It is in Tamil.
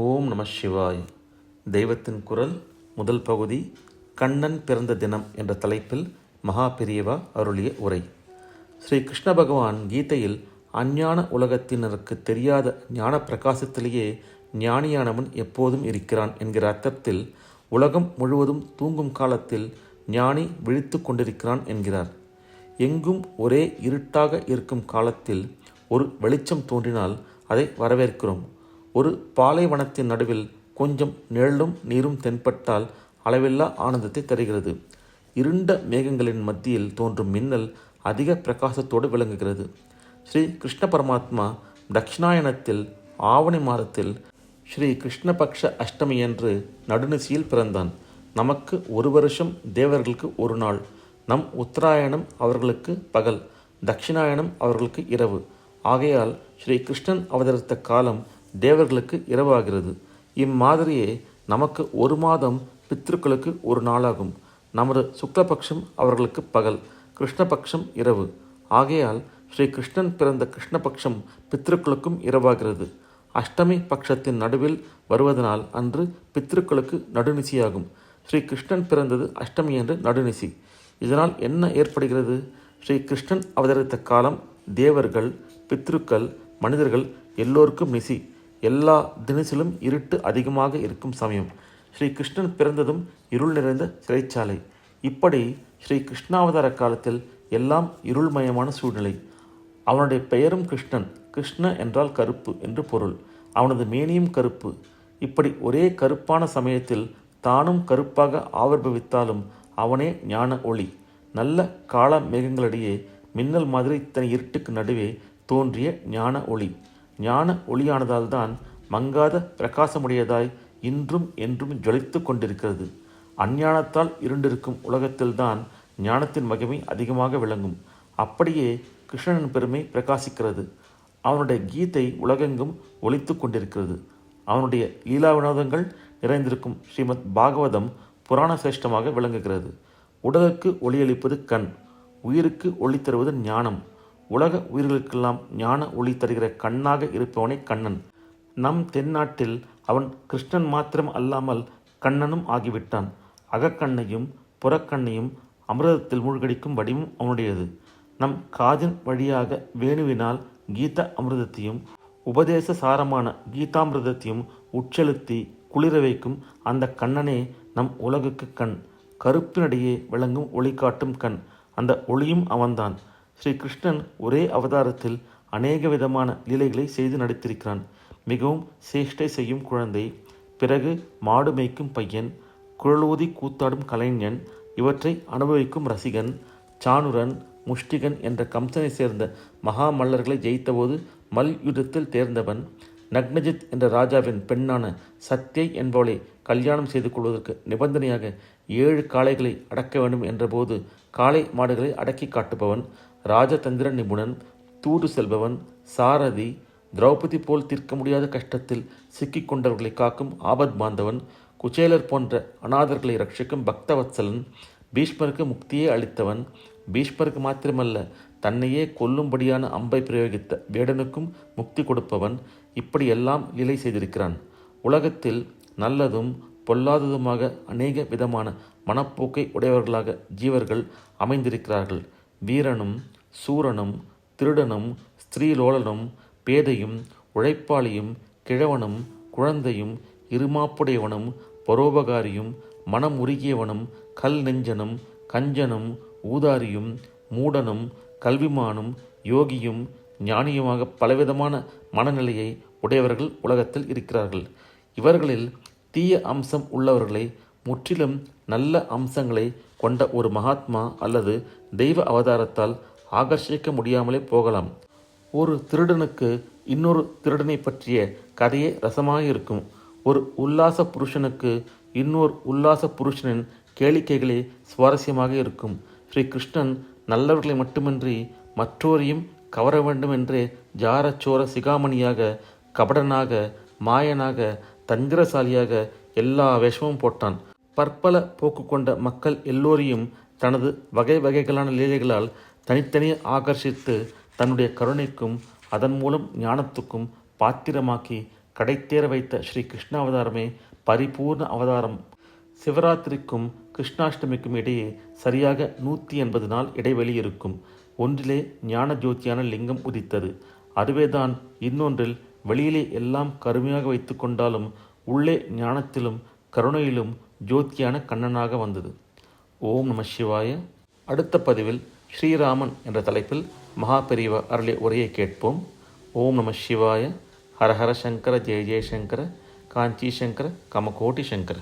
ஓம் நம சிவாய். தெய்வத்தின் குரல் முதல் பகுதி கண்ணன் பிறந்த தினம் என்ற தலைப்பில் மகா பெரியவா அருளிய உரை. ஸ்ரீ கிருஷ்ண பகவான் கீதையில் அஞ்ஞான உலகத்தினருக்கு தெரியாத ஞான பிரகாசத்திலேயே ஞானியானவன் எப்போதும் இருக்கிறான் என்கிற அர்த்தத்தில் உலகம் முழுவதும் தூங்கும் காலத்தில் ஞானி விழித்து கொண்டிருக்கிறான் என்கிறார். எங்கும் ஒரே இருட்டாக இருக்கும் காலத்தில் ஒரு வெளிச்சம் தோன்றினால் அதை வரவேற்கிறோம். ஒரு பாலைவனத்தின் நடுவில் கொஞ்சம் நிழலும் நீரும் தென்பட்டால் அளவில்லா ஆனந்தத்தை தருகிறது. இருண்ட மேகங்களின் மத்தியில் தோன்றும் மின்னல் அதிக பிரகாசத்தோடு விளங்குகிறது. ஸ்ரீ கிருஷ்ண பரமாத்மா தட்சிணாயனத்தில் ஆவணி மாதத்தில் ஸ்ரீ கிருஷ்ணபக்ஷ அஷ்டமி என்று நடுநிசியில் பிறந்தான். நமக்கு ஒரு வருஷம் தேவர்களுக்கு ஒரு நாள். நம் உத்தராயணம் அவர்களுக்கு பகல் தட்சிணாயணம் அவர்களுக்கு இரவு. ஆகையால் ஸ்ரீ கிருஷ்ணன் அவதரித்த காலம் தேவர்களுக்கு இரவாகிறது. இம்மாதிரியே நமக்கு ஒரு மாதம் பித்ருக்களுக்கு ஒரு நாளாகும். நமது சுக்லபக்ஷம் அவர்களுக்கு பகல் கிருஷ்ணபக்ஷம் இரவு. ஆகையால் ஸ்ரீ கிருஷ்ணன் பிறந்த கிருஷ்ணபக்ஷம் பித்ருக்களுக்கும் இரவாகிறது. அஷ்டமி பட்சத்தின் நடுவில் வருவதனால் அன்று பித்ருக்களுக்கு நடுநிசியாகும். ஸ்ரீ கிருஷ்ணன் பிறந்தது அஷ்டமி என்று நடுநிசி. இதனால் என்ன ஏற்படுகிறது? ஸ்ரீ கிருஷ்ணன் அவதரித்த காலம் தேவர்கள் பித்ருக்கள் மனிதர்கள் எல்லோருக்கும் நிசி. எல்லா தினசிலும் இருட்டு அதிகமாக இருக்கும் சமயம். ஸ்ரீ கிருஷ்ணன் பிறந்ததும் இருள் நிறைந்த சிறைச்சாலை. இப்படி ஸ்ரீ கிருஷ்ணாவதார காலத்தில் எல்லாம் இருள்மயமான சூழ்நிலை. அவனுடைய பெயரும் கிருஷ்ணன். கிருஷ்ண என்றால் கருப்பு என்று பொருள். அவனது மேனியும் கருப்பு. இப்படி ஒரே கருப்பான சமயத்தில் தானும் கருப்பாக ஆவிர்பவித்தாலும் அவனே ஞான ஒளி. நல்ல கால மேகங்களிடையே மின்னல் மாதிரி இத்தனை இருட்டுக்கு நடுவே தோன்றிய ஞான ஒளி. ஞான ஒளியானதால் தான் மங்காத பிரகாசமுடையதாய் இன்றும் என்றும் ஜொலித்து கொண்டிருக்கிறது. அஞ்ஞானத்தால் இருண்டிருக்கும் உலகத்தில்தான் ஞானத்தின் மகிமை அதிகமாக விளங்கும். அப்படியே கிருஷ்ணனின் பெருமை பிரகாசிக்கிறது. அவனுடைய கீதை உலகெங்கும் ஒழித்து கொண்டிருக்கிறது. அவனுடைய லீலா வினோதங்கள் நிறைந்திருக்கும் ஸ்ரீமத் பாகவதம் புராண சிரேஷ்டமாக விளங்குகிறது. உடலுக்கு ஒளியளிப்பது கண் உயிருக்கு ஒளி தருவது ஞானம். உலக உயிர்களுக்கெல்லாம் ஞான ஒளி தருகிற கண்ணாக இருப்பவனே கண்ணன். நம் தென்னாட்டில் அவன் கிருஷ்ணன் மாத்திரம் அல்லாமல் கண்ணனும் ஆகிவிட்டான். அகக்கண்ணையும் புறக்கண்ணையும் அமிர்தத்தில் மூழ்கடிக்கும் வடிவும் அவனுடையது. நம் காதின் வழியாக வேணுவினால் கீத அமிர்தத்தையும் உபதேச சாரமான கீதாமிர்தத்தையும் உட்செலுத்தி குளிர வைக்கும் அந்த கண்ணனே நம் உலகுக்கு கண். கருப்பினடியே விளங்கும் ஒளி காட்டும் கண். அந்த ஒளியும் அவன்தான். ஸ்ரீ கிருஷ்ணன் ஒரே அவதாரத்தில் அநேக விதமான லீலைகளை செய்து நடித்திருக்கிறான். மிகவும் சேஷ்டை செய்யும் குழந்தை பிறகு மாடு மேய்க்கும் பையன் குழலூதி கூத்தாடும் கலைஞன் இவற்றை அனுபவிக்கும் ரசிகன் சாணுரன் முஷ்டிகன் என்ற கம்சனை சேர்ந்த மகா மல்லர்களை ஜெயித்தபோது மல் யுத்தத்தில் தேர்ந்தவன் நக்னஜித் என்ற ராஜாவின் பெண்ணான சத்யை என்பவளை கல்யாணம் செய்து கொள்வதற்கு நிபந்தனையாக ஏழு காளைகளை அடக்க வேண்டும் என்றபோது காளை மாடுகளை அடக்கி காட்டுபவன் ராஜதந்திர நிபுணன் தூது செல்பவன் சாரதி திரௌபதி போல் தீர்க்க முடியாத கஷ்டத்தில் சிக்கிக்கொண்டவர்களை காக்கும் ஆபத் பாந்தவன் குச்சேலர் போன்ற அநாதர்களை ரட்சிக்கும் பக்தவத்சலன் பீஷ்மருக்கு முக்தியே அளித்தவன் பீஷ்மருக்கு மாத்திரமல்ல தன்னையே கொல்லும்படியான அம்பை பிரயோகித்த வேடனுக்கும் முக்தி கொடுப்பவன் இப்படியெல்லாம் லீலை செய்திருக்கிறான். உலகத்தில் நல்லதும் பொல்லாததுமாக அநேக விதமான மனப்போக்கை உடையவர்களாக ஜீவர்கள் அமைந்திருக்கிறார்கள். வீரனும் சூரனும் திருடனும் ஸ்திரீலோலனும் பேதையும் உழைப்பாளியும் கிழவனும் குழந்தையும் இருமாப்புடையவனும் பரோபகாரியும் மனம் உருகியவனும் கல் நெஞ்சனும் கஞ்சனும் ஊதாரியும் மூடனும் கல்விமானும் யோகியும் ஞானியுமாக பலவிதமான மனநிலையை உடையவர்கள் உலகத்தில் இருக்கிறார்கள். இவர்களில் தீய அம்சம் உள்ளவர்களை முற்றிலும் நல்ல அம்சங்களை கொண்ட ஒரு மகாத்மா அல்லது தெய்வ அவதாரத்தால் ஆகர்ஷிக்க முடியாமலே போகலாம். ஒரு திருடனுக்கு இன்னொரு திருடனை பற்றிய கதையே ரசமாக இருக்கும் ஒரு உல்லாச புருஷனுக்கு இன்னொரு உல்லாச புருஷனின் கேளிக்கைகளே சுவாரஸ்யமாக இருக்கும். ஸ்ரீ கிருஷ்ணன் நல்லவர்களை மட்டுமின்றி மற்றோரையும் கவர வேண்டும் என்றே ஜாரச்சோர சிகாமணியாக கபடனாக மாயனாக தந்திரசாலியாக எல்லா வேஷமும் போட்டான். பற்பல போக்கு கொண்ட மக்கள் எல்லோரையும் தனது வகை வகைகளான லீலைகளால் தனித்தனியே ஆகர்ஷித்து தன்னுடைய கருணைக்கும் அதன் மூலம் ஞானத்துக்கும் பாத்திரமாக்கி கடைத்தேற வைத்த ஸ்ரீ கிருஷ்ணாவதாரமே பரிபூர்ண அவதாரம். சிவராத்திரிக்கும் கிருஷ்ணாஷ்டமிக்கும் இடையே சரியாக நூற்றி எண்பது நாள் இடைவெளி இருக்கும். ஒன்றிலே ஞான ஜோதியான லிங்கம் உதித்தது. அதுவேதான் இன்னொன்றில் வெளியிலே எல்லாம் கருமையாக வைத்து கொண்டாலும் உள்ளே ஞானத்திலும் கருணையிலும் ஜோதியான கண்ணனாக வந்தது. ஓம் நம சிவாய. அடுத்த பதிவில் ஸ்ரீராமன் என்ற தலைப்பில் மகா பெரியவா அருளிய உரையை கேட்போம். ஓம் நம சிவாய. ஹரஹர சங்கர ஜெய ஜெயசங்கர காஞ்சி சங்கர கமகோட்டி சங்கர.